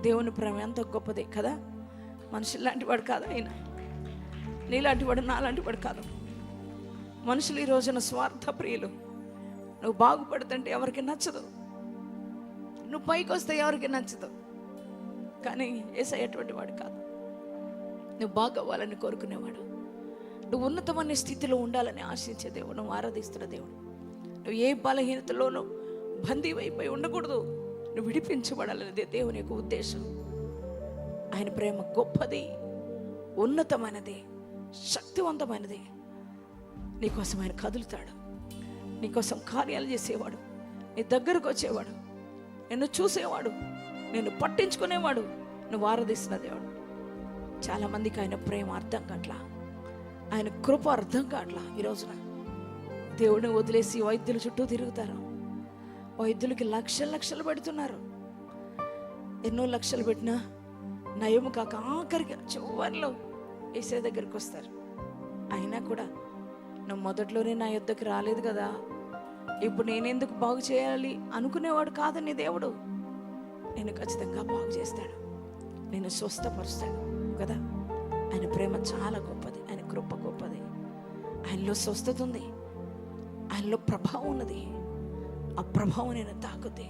దేవుని ప్రేమ ఎంత గొప్పది కదా? మనుషులు లాంటి వాడు కాదు ఆయన. నీలాంటి వాడు నాలాంటి వాడు కాదు. మనుషులు ఈ రోజున స్వార్థ ప్రియులు నువ్వు బాగుపడుతుంటే ఎవరికి నచ్చదు. నువ్వు పైకి వస్తే ఎవరికి నచ్చదు. కానీ ఏసై అటువంటి వాడు కాదు. నువ్వు బాగవ్వాలని కోరుకునేవాడు. నువ్వు ఉన్నతమైన స్థితిలో ఉండాలని ఆశించే దేవుడు నువ్వు ఆరాధిస్తున్న దేవుడు. నువ్వు ఏ బలహీనతలోనూ బందీ అయిపోయి ఉండకూడదు. నువ్వు విడిపించబడాలనేది దేవుని యొక్క ఉద్దేశం. ఆయన ప్రేమ గొప్పది ఉన్నతమైనది శక్తివంతమైనది. నీకోసం ఆయన కదులుతాడు. నీకోసం కార్యాలు చేసేవాడు నీ దగ్గరకు వచ్చేవాడు నిన్ను చూసేవాడు నిన్ను పట్టించుకునేవాడు నువ్వు ఆరాధిస్తున్న దేవుడు. చాలామందికి ఆయన ప్రేమ అర్థం కావట్లా ఆయన కృప అర్థం కావట్లా ఈ రోజున. దేవుడిని వదిలేసి వైద్యుల చుట్టూ తిరుగుతారు. వైద్యులకి లక్షలు లక్షలు పెడుతున్నారు. ఎన్నో లక్షలు పెట్టినా నయము కాక ఆఖరికి చివరిలో ఏసే దగ్గరికి వస్తారు. అయినా కూడా నువ్వు మొదట్లోనే నా యుద్ధకి రాలేదు కదా. ఇప్పుడు నేనెందుకు బాగు చేయాలి అనుకునేవాడు కాదు నీ దేవుడు. నేను ఖచ్చితంగా బాగు చేస్తాడు. నేను స్వస్థపరుస్తాడు కదా. ఆయన ప్రేమ చాలా గొప్పది. ఆయన కృప గొప్పది. ఆయనలో స్వస్థత ఉంది. ఆయనలో ప్రభావం ఉన్నది. ఆ ప్రభావం నేను తాకుతే